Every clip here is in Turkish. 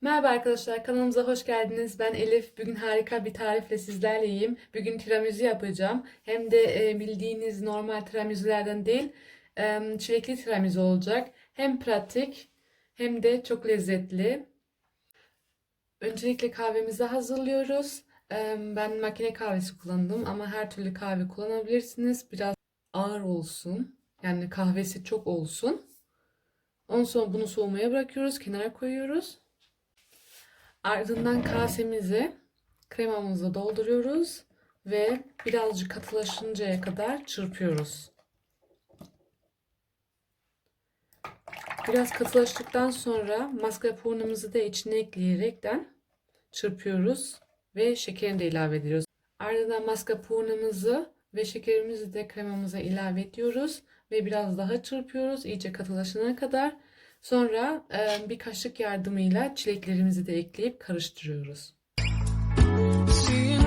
Merhaba arkadaşlar, kanalımıza hoş geldiniz. Ben Elif. Bugün harika bir tarifle sizlerleyim. Bugün tiramisu yapacağım. Hem de e, bildiğiniz normal tiramisulerden değil, e, çilekli tiramisu olacak. Hem pratik hem de çok lezzetli. Öncelikle kahvemizi hazırlıyoruz. E, ben makine kahvesi kullandım ama her türlü kahve kullanabilirsiniz. Biraz ağır olsun. Yani kahvesi çok olsun. Ondan sonra bunu soğumaya bırakıyoruz, kenara koyuyoruz. Ardından kasemizi kremamızla dolduruyoruz ve birazcık katılaşıncaya kadar çırpıyoruz. Biraz katılaştıktan sonra mascarpone'umuzu da içine ekleyerekten çırpıyoruz ve şekerini de ilave ediyoruz. Ardından mascarpone'umuzu ve şekerimizi de kremamıza ilave ediyoruz ve biraz daha çırpıyoruz iyice katılaşana kadar Sonra e, bir kaşık yardımıyla çileklerimizi de ekleyip karıştırıyoruz. Seeing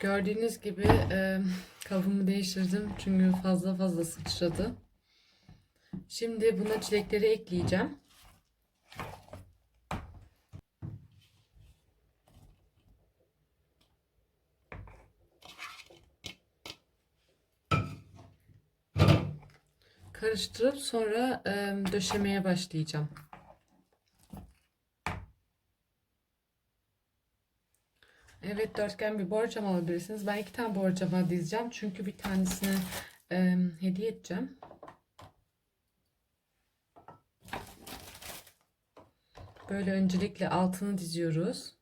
Gördüğünüz gibi e, kabımı değiştirdim çünkü fazla fazla sıçradı. Şimdi buna çilekleri ekleyeceğim. Karıştırıp sonra e, döşemeye başlayacağım. Evet dörtgen bir borcam alabilirsiniz. Ben iki tane borcama dizeceğim. Çünkü bir tanesini e, hediye edeceğim. Böyle öncelikle altını diziyoruz.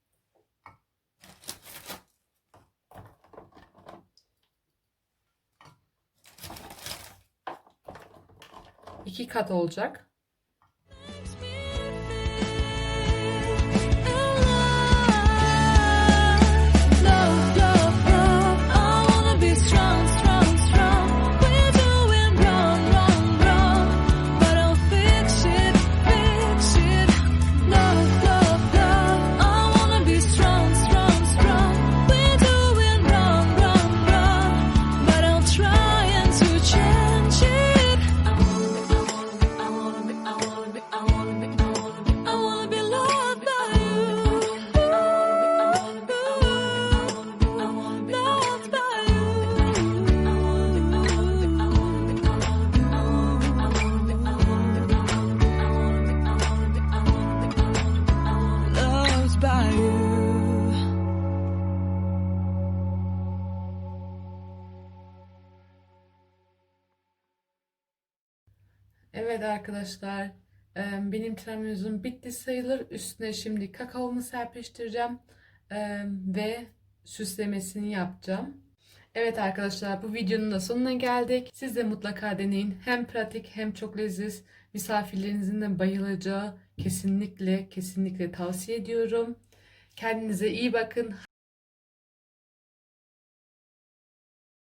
İki kat olacak. Evet arkadaşlar, benim tiramisu'm bitti sayılır. Üstüne şimdi kakaomu serpiştireceğim ve süslemesini yapacağım. Evet arkadaşlar, bu videonun da sonuna geldik. Siz de mutlaka deneyin. Hem pratik hem çok leziz. Misafirlerinizin de bayılacağı kesinlikle kesinlikle tavsiye ediyorum. Kendinize iyi bakın.